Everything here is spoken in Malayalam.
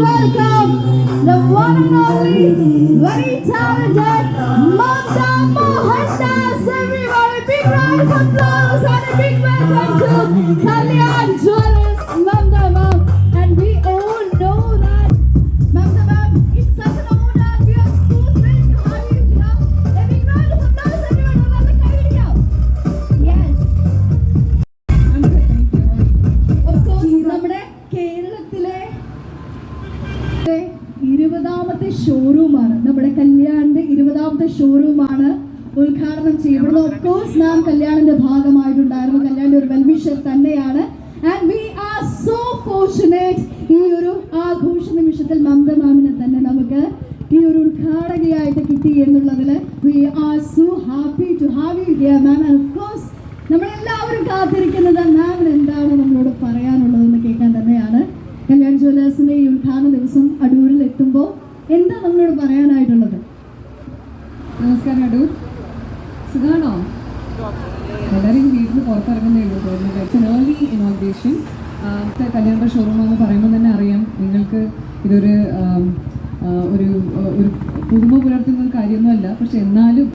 welcome the one and only, very talented Mamta. Everybody, big round of applause and a big welcome to Kalyan Jewelers, ഇരുപതാമത്തെ ഷോറൂമാണ്. നമ്മുടെ കല്യാണിന്റെ ഇരുപതാമത്തെ ഷോറൂമാണ് ഉദ്ഘാടനം ചെയ്യപ്പെടുന്നത് ഓഫ് കോഴ്സ് നാം കല്യാണിന്റെ ഭാഗമായിട്ടുണ്ടായിരുന്നു. കല്യാണിന്റെ ഒരു വെൽവിഷർ തന്നെയാണ്. And we are so fortunate ഈ ഒരു ആഘോഷ നിമിഷത്തിൽ മമത മാമിനെ തന്നെ നമുക്ക് ഈ ഒരു ഉദ്ഘാടകയായിട്ട് കിട്ടി എന്നുള്ളതിൽ we are so happy to have you here ma'am of course നമ്മളെല്ലാവരും കാത്തിരിക്കുന്നത് മാമിന് എത്തുമ്പോൾ എന്താ നമ്മളോട് പറയാനായിട്ടുള്ളത്? നമസ്കാരം അടൂർ സുഖാണോ? എല്ലാവരും വീട്ടിൽ പുറത്തിറങ്ങുന്നേ ഉള്ളൂ. ഏർലി ഇനോഗ്രേഷൻ കല്യാണ ഷോറൂം എന്ന് പറയുമ്പോൾ തന്നെ അറിയാം നിങ്ങൾക്ക് ഇതൊരു ഒരു ഒരു പുതുമ പുലർത്തുന്ന ഒരു കാര്യമൊന്നുമല്ല. പക്ഷെ എന്നാലും